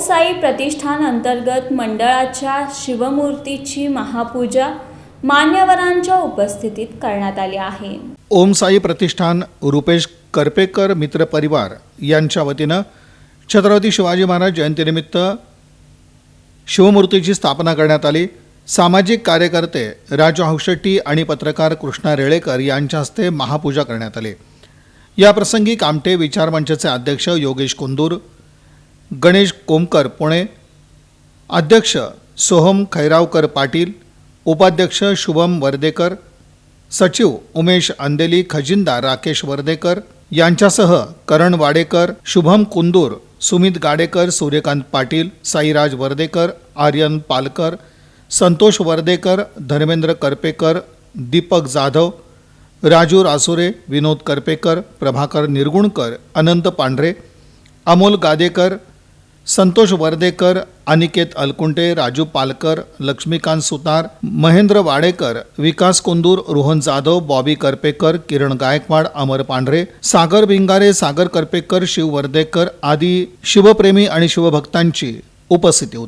साई प्रतिष्ठान अंतर्गत मंडळाच्या शिवमूर्तीची महापूजा मान्यवरांच्या उपस्थितीत करण्यात आली आहे. ओम साई प्रतिष्ठान रुपेश करपेकर मित्र परिवार यांच्या वतीनं छत्रपती शिवाजी महाराज जयंतीनिमित्त शिवमूर्तीची स्थापना करण्यात आली. सामाजिक कार्यकर्ते राजू हौशेट्टी आणि पत्रकार कृष्णा रेळेकर यांच्या हस्ते महापूजा करण्यात आली. याप्रसंगी कामटे विचारमंचचे अध्यक्ष योगेश कुंदूर गणेश कोमकर पुणे अध्यक्ष सोहम खैरावकर पाटील उपाध्यक्ष शुभम वर्देकर सचिव उमेश अंदेली खजिनदार राकेश वर्देकर यांच्यासह करण वाडेकर शुभम कुंदूर सुमित गाडेकर सूर्यकांत पाटील साईराज वर्देकर आर्यन पालकर संतोष वर्देकर धर्मेंद्र करपेकर दीपक जाधव राजू रासुरे विनोद करपेकर प्रभाकर निरगुणकर अनंत पांढरे अमोल गादेकर संतोष वर्देकर अनिकेत अलकुंटे राजू पालकर लक्ष्मीकांत सुतार महेंद्र वाडेकर विकास कुंदूर रोहन जाधव बॉबी करपेकर किरण गायकवाड अमर पांढरे सागर भिंगारे सागर करपेकर शिव वर्देकर आदी शिवप्रेमी आणि शिवभक्तांची उपस्थिती होती.